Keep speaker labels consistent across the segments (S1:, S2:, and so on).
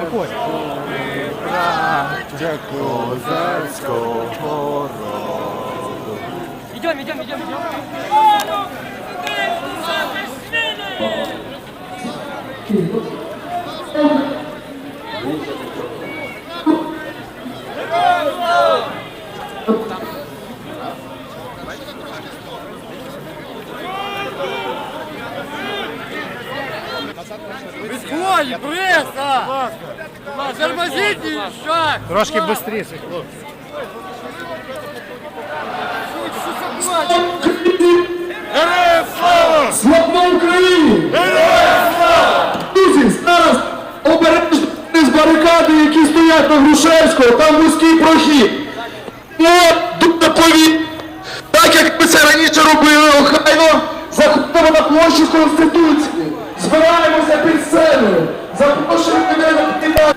S1: виходь. Виходь. Браття
S2: козацького Идем, идем, идем, идем.
S1: Відходь, преса! Тормозите, шаг! Трошки швидше, хлопці.
S2: Слава Україні! Друзі, зараз обережно з барикади, які стоять на Грушевського, там вузький прохід. От, дуже повільно. Так як ми це раніше робили, охайно заходимо на площу Конституції збираємося під сценою, запрошуємо людей на підтримання.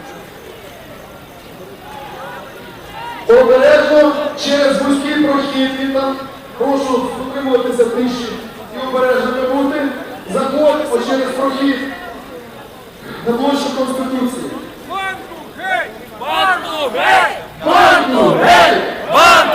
S2: Обережно через вузький прохід вітам. Прошу утримуватися тиші і обережно бути. Закон через прохід на площі Конституції. Банду гей! Банду
S1: гей!
S2: Банду гей! Банду!